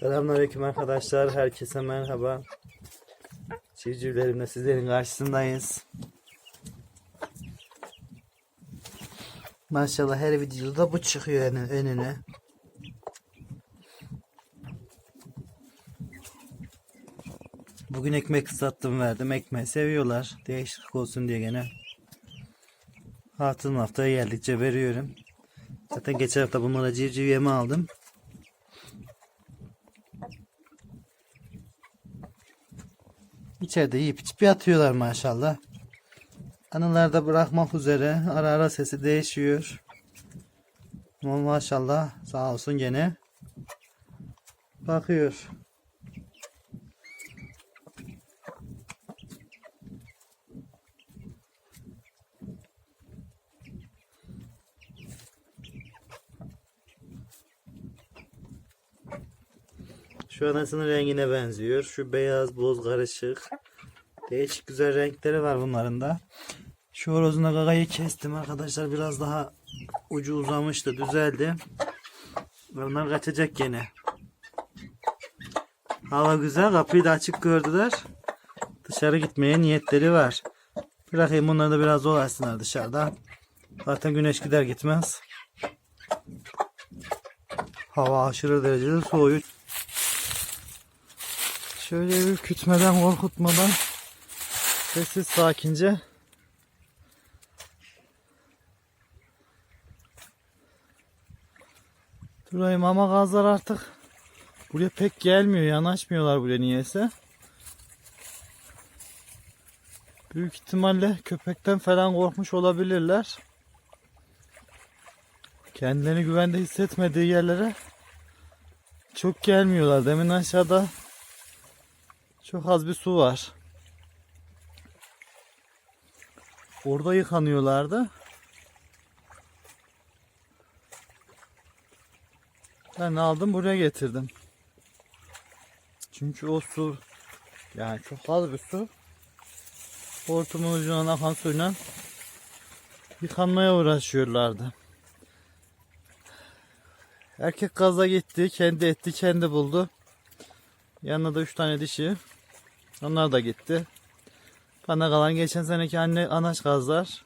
Selamünaleyküm arkadaşlar. Herkese merhaba. Civcivlerimle sizlerin karşısındayız. Maşallah her videoda bu çıkıyor önü- önüne. Bugün ekmek ıslattım verdim. Ekmeği seviyorlar. Değişiklik olsun diye gene. Hatun haftaya geldikçe veriyorum. Zaten geçen hafta bunlara civciv yemi aldım. İçeride yiyip içip yatıyorlar maşallah. Anılar da bırakmak üzere. Ara ara sesi değişiyor. Ama maşallah sağ olsun gene. Bakıyor. Şu anasının rengine benziyor. Şu beyaz boz karışık. Değişik güzel renkleri var bunların da. Şu horozuna gagayı kestim arkadaşlar. Biraz daha ucu uzamıştı. Düzeldi. Onlar kaçacak gene. Hava güzel. Kapıyı da açık gördüler. Dışarı gitmeye niyetleri var. Bırakayım bunları da biraz dolaşsınlar dışarıda. Zaten güneş gider gitmez. Hava aşırı derecede soğuyor. Şöyle bir kütmeden korkutmadan sessiz sakince durayım ama gazlar artık buraya pek gelmiyor yanaşmıyorlar buraya niyeyse. Büyük ihtimalle köpekten falan korkmuş olabilirler. Kendilerini güvende hissetmediği yerlere çok gelmiyorlar. Demin aşağıda çok az bir su var. Orada yıkanıyorlardı. Ben aldım buraya getirdim. Çünkü o su yani çok az bir su. Hortumun ucundan akan suyla yıkanmaya uğraşıyorlardı. Erkek gaza gitti. Kendi etti, kendi buldu. Yanına da 3 tane dişi. Onlar da gitti. Bana kalan geçen seneki anne anaç gazlar.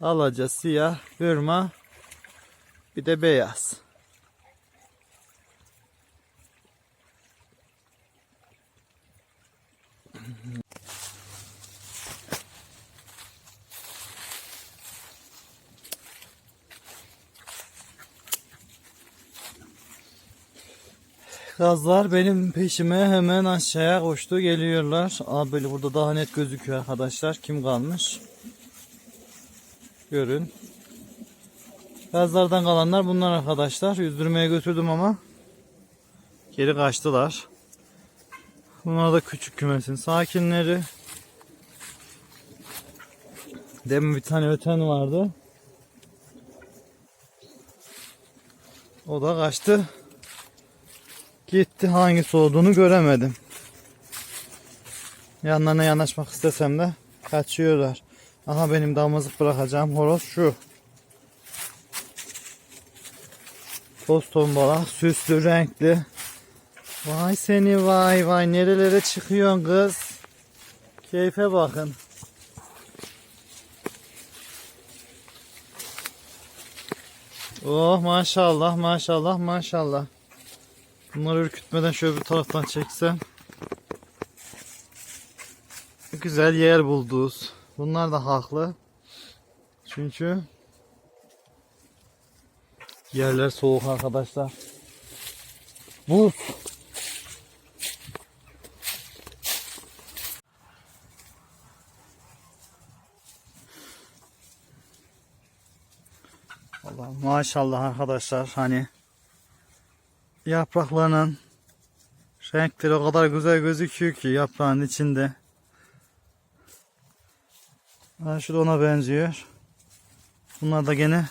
Alaca, siyah, hırma. Bir de beyaz. Gazlar benim peşime hemen aşağıya koştu geliyorlar. Abi böyle burada daha net gözüküyor arkadaşlar. Kim kalmış? Görün. Gazlardan kalanlar bunlar arkadaşlar. Yüzdürmeye götürdüm ama geri kaçtılar. Bunlar da küçük kümesin sakinleri. Demin bir tane öten vardı. O da kaçtı. Gitti hangisi olduğunu göremedim. Yanlarına yanaşmak istesem de kaçıyorlar. Aha benim damızlık bırakacağım horoz şu. Toz tombala, süslü, renkli. Vay seni vay vay nerelere çıkıyorsun kız. Keyfe bakın. Oh maşallah maşallah maşallah. Bunları ürkütmeden şöyle bir taraftan çeksem. Güzel yer bulduz. Bunlar da haklı. Çünkü yerler soğuk arkadaşlar. Buz. Allah maşallah arkadaşlar hani yapraklarının renkleri o kadar güzel gözüküyor ki yaprağın içinde. Ha, şu da ona benziyor. Bunlar da gene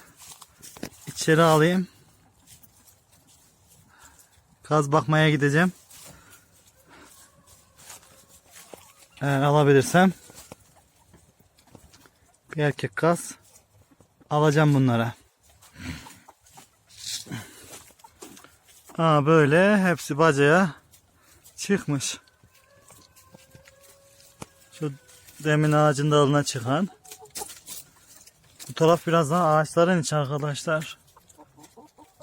içeri alayım. Kaz bakmaya gideceğim. Eğer alabilirsem bir erkek kaz alacağım bunlara. Aa böyle hepsi bacaya çıkmış. Şu demin ağacın dalına çıkan. Bu taraf biraz daha ağaçların içi arkadaşlar.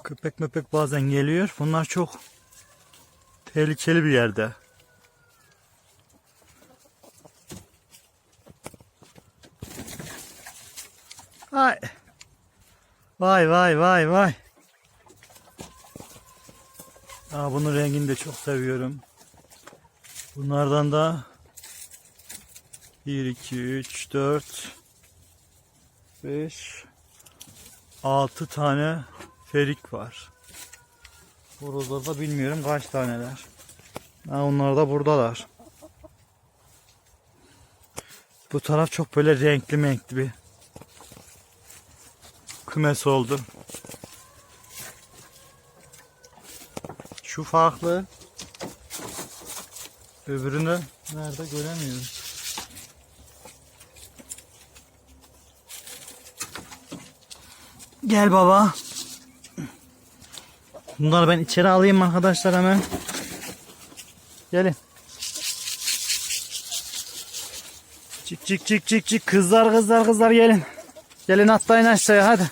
Köpek möpek bazen geliyor. Bunlar çok tehlikeli bir yerde. Ay. Vay vay vay vay. Aa, bunun rengini de çok seviyorum. Bunlardan da 1, 2, 3, 4, 5, 6 tane ferik var. Horozlarda bilmiyorum kaç taneler. Ha, onlar da buradalar. Bu taraf çok böyle renkli renkli bir kümes oldu. Şu farklı. Öbürünü nerede göremiyorum. Gel baba. Bunları ben içeri alayım arkadaşlar hemen. Gelin. Çık çık çık çık çık kızlar kızlar kızlar gelin. Gelin atlayın aşağıya hadi.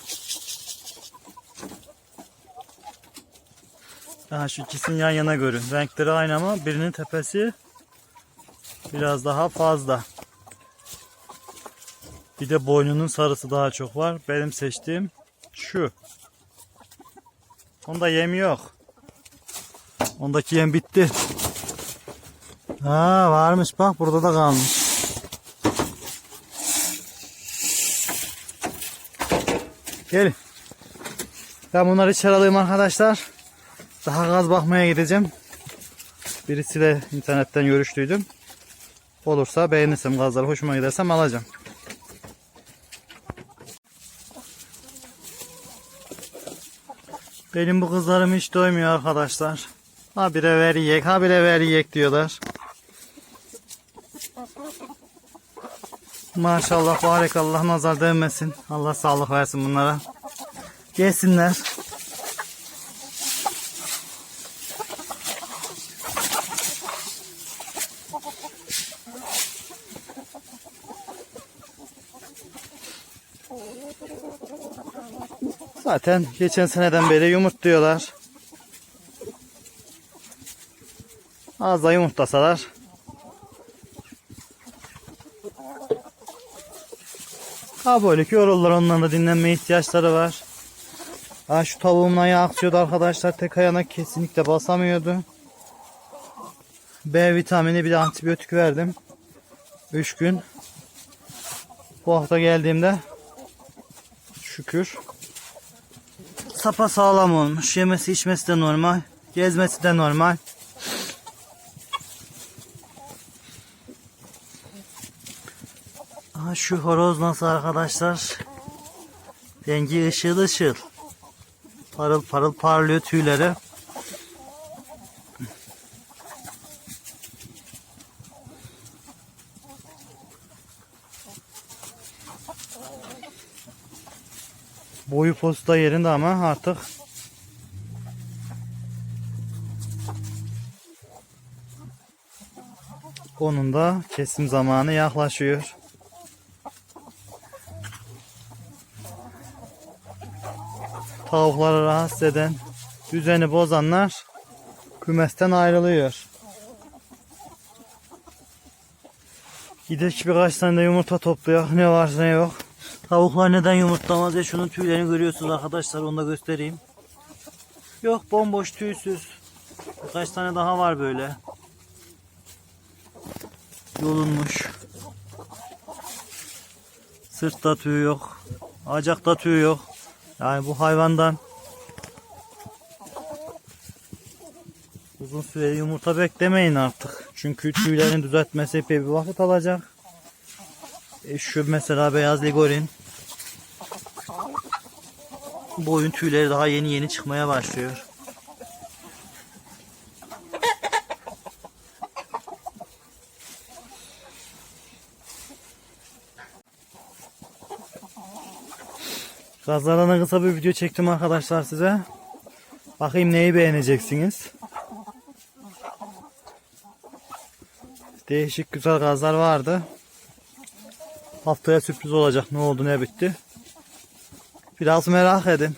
Aha şu ikisini yan yana görün. Renkleri aynı ama birinin tepesi biraz daha fazla. Bir de boynunun sarısı daha çok var. Benim seçtiğim şu. Onda yem yok. Ondaki yem bitti. Ha varmış bak burada da kalmış. Gelin. Ben bunları içeri alayım arkadaşlar. Daha gaz bakmaya gideceğim. Birisiyle internetten görüştüydüm. Olursa beğenirsem gazları hoşuma gidersem alacağım. Benim bu kızlarım hiç doymuyor arkadaşlar. Ha bire ver yiyek, ha bire ver yiyek diyorlar. Maşallah barakallah nazar değmesin. Allah sağlık versin bunlara. Yesinler. Zaten geçen seneden beri yumurtluyorlar. Az da yumurtlasalar. Ki yorulurlar onların da dinlenme ihtiyaçları var. Ha şu tavuğumun ayağı aksıyordu arkadaşlar. Tek ayağına kesinlikle basamıyordu. B vitamini bir de antibiyotik verdim. 3 gün. Bu hafta geldiğimde şükür sapa sağlam olmuş. Yemesi içmesi de normal. Gezmesi de normal. Aha şu horoz nasıl arkadaşlar? Rengi ışıl ışıl. Parıl parıl parlıyor tüyleri. Boyu posta yerinde ama artık onun da kesim zamanı yaklaşıyor. Tavukları rahatsız eden, düzeni bozanlar kümesten ayrılıyor. Gidek birkaç tane de yumurta topluyor. Ne var ne yok. Tavuklar neden yumurtlamaz ya şunun tüylerini görüyorsunuz arkadaşlar onu da göstereyim. Yok bomboş tüysüz. Birkaç tane daha var böyle. Yolunmuş. Sırtta tüy yok. Acakta tüy yok. Yani bu hayvandan uzun süre yumurta beklemeyin artık. Çünkü tüylerini düzeltmesi epey bir vakit alacak. E şu mesela beyaz ligorin. Boyun tüyleri daha yeni yeni çıkmaya başlıyor. Gazlarına kısa bir video çektim arkadaşlar size. Bakayım neyi beğeneceksiniz. Değişik güzel gazlar vardı. Haftaya sürpriz olacak. Ne oldu ne bitti. Biraz merak edin.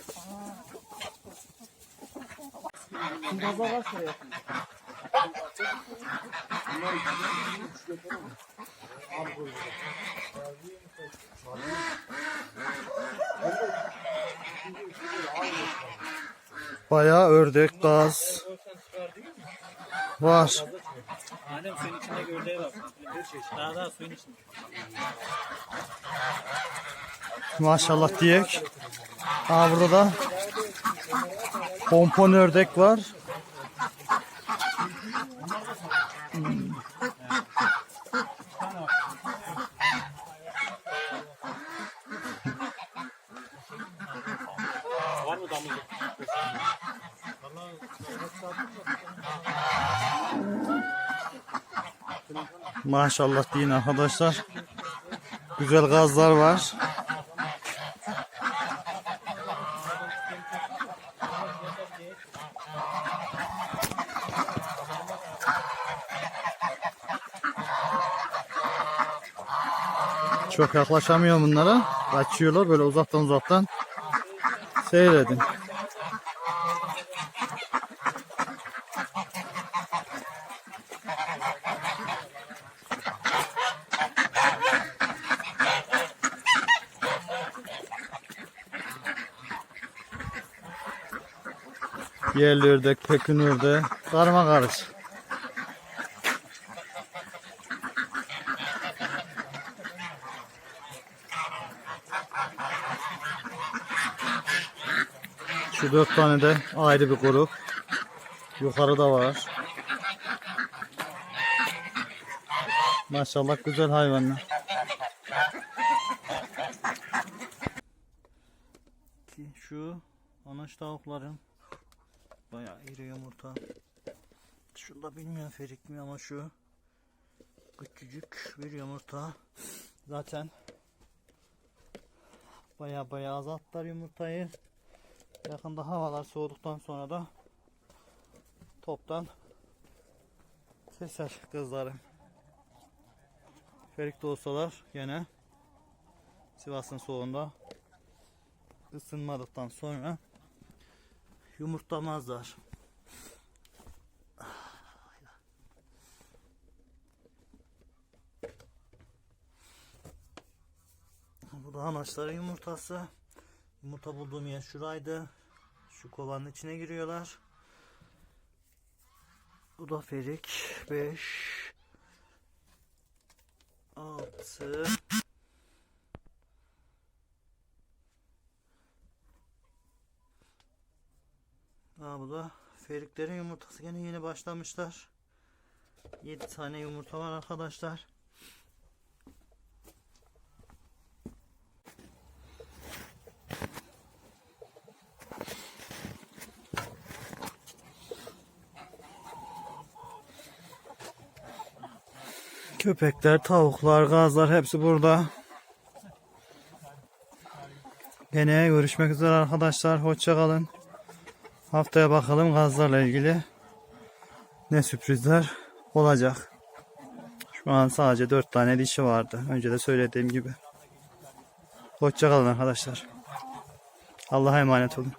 Bayağı ördek, gaz var. Adem suyun içinde gördüğe bak. Daha daha suyun içinde. Maşallah diyek. Aa burada da pompon ördek var. Maşallah deyin arkadaşlar. Güzel gazlar var. Çok yaklaşamıyor bunlara. Kaçıyorlar böyle uzaktan uzaktan. Seyredin. Yerli ördek, pekin ördek, karma karış. Şu dört tane de ayrı bir grup. Yukarıda var. Maşallah güzel hayvanlar. Şu anaç tavukların bayağı iri yumurta. Şunda bilmiyorum ferik mi ama şu küçücük bir yumurta. Zaten bayağı bayağı azalttılar yumurtayı. Yakında havalar soğuduktan sonra da toptan keser kızları. Ferik de olsalar gene Sivas'ın soğuğunda ısınmadıktan sonra yumurtlamazlar. Bu da anaçların yumurtası. Yumurta bulduğum yer şuraydı. Şu kovanın içine giriyorlar. Bu da ferik. 5 6 Aa, bu da feriklerin yumurtası. Gene yeni başlamışlar. 7 tane yumurta var arkadaşlar. Köpekler, tavuklar, gazlar hepsi burada. Gene görüşmek üzere arkadaşlar. Hoşça kalın. Haftaya bakalım gazlarla ilgili ne sürprizler olacak. Şu an sadece 4 tane dişi vardı. Önce de söylediğim gibi. Hoşça kalın arkadaşlar. Allah'a emanet olun.